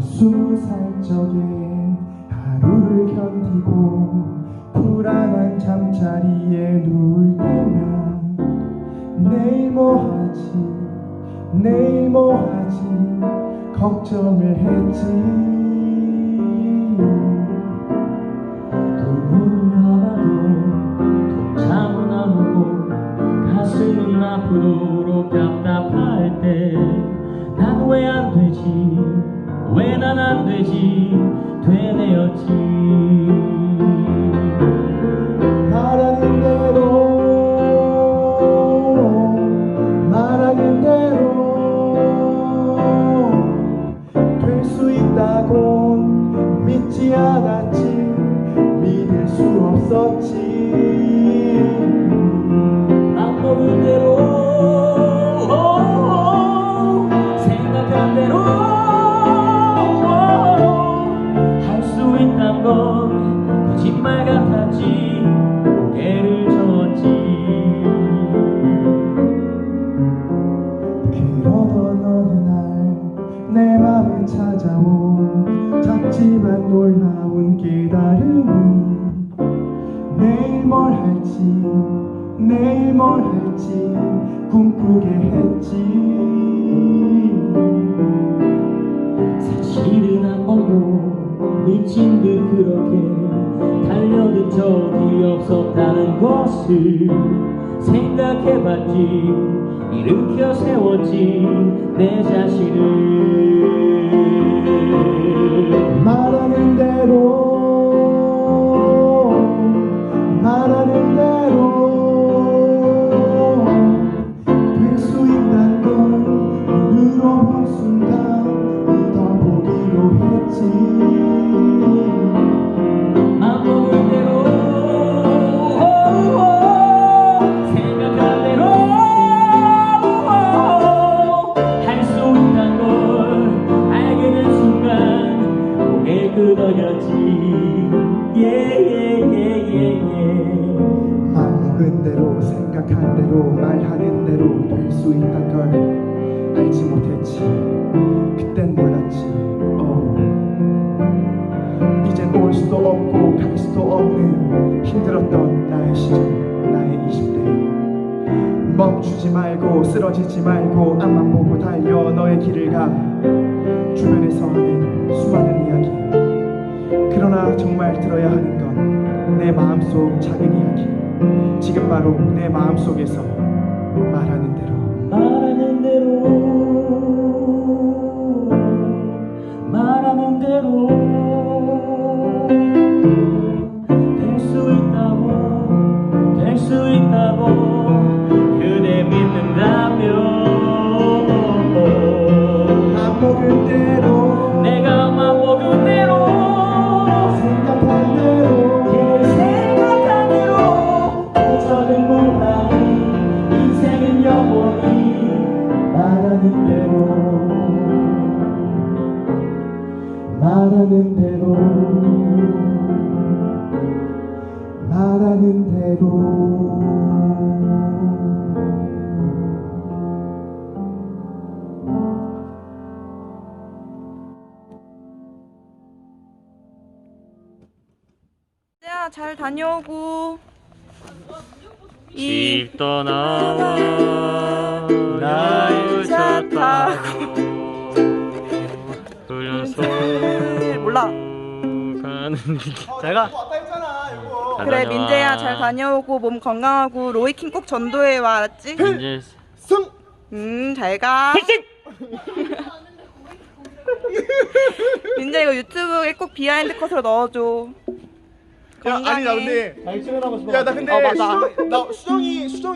스무 살 적에 하루를 견디고 불안한 잠자리에 누울 때면 내일 뭐 하지? 내일 뭐 하지? 걱정을 했지. 눈물을 하나도 잠은 안 오고 가슴은 아프도록 답답할 때 난 왜 안 되지 왜 난 안 되지? 되뇌었지. 말하는 대로 말하는 대로 될 수 있다고 믿지 않았지. 믿을 수 없었지 작지만 놀라운 깨달음이 내일 뭘 할지 내일 뭘 할지 꿈꾸게 했지. 사실은 한 번도 미친 듯 그렇게 달려든 적이 없었다는 것을 생각해봤지. 일으켜 세웠지 내 자신을 순간 고개 끄덕였지. 예예예예예. 맘먹은 대로 생각한 대로 말하는 대로 될 수 있단 걸 알지 못했지. 그땐 몰랐지. 어. 이젠 올 수도 없고 갈 수도 없는 힘들었던 나의 시절 나의 20대. 멈추지 말고 쓰러지지 말고 앞만 보고 달려. 너의 길을 가. 주변에서 하는 수많은 이야기 그러나 정말 들어야 하는 건 내 마음속 작은 이야기. 지금 바로 내 마음속에서 말하는 대로. 말하는 대로. 말하는 대로. 될 수 있다고 될 수 있다고 그대 믿는다면 영원히 말하는 대로. 말하는 대로. 말하는 대로. 야, 잘 다녀오고. 이집 떠나와 날차 타고 훈련소 몰라. 가는 제가 그래 민재야 잘 다녀오고 몸 건강하고 로이킹 꼭 전도해 와 알았지? 민재 승 음잘 가. 민재 이거 유튜브에 꼭 비하인드 컷으로 넣어줘. 야 아니 나. 근데 야나 근데 어, 맞아. 수정, 나 수정이 수정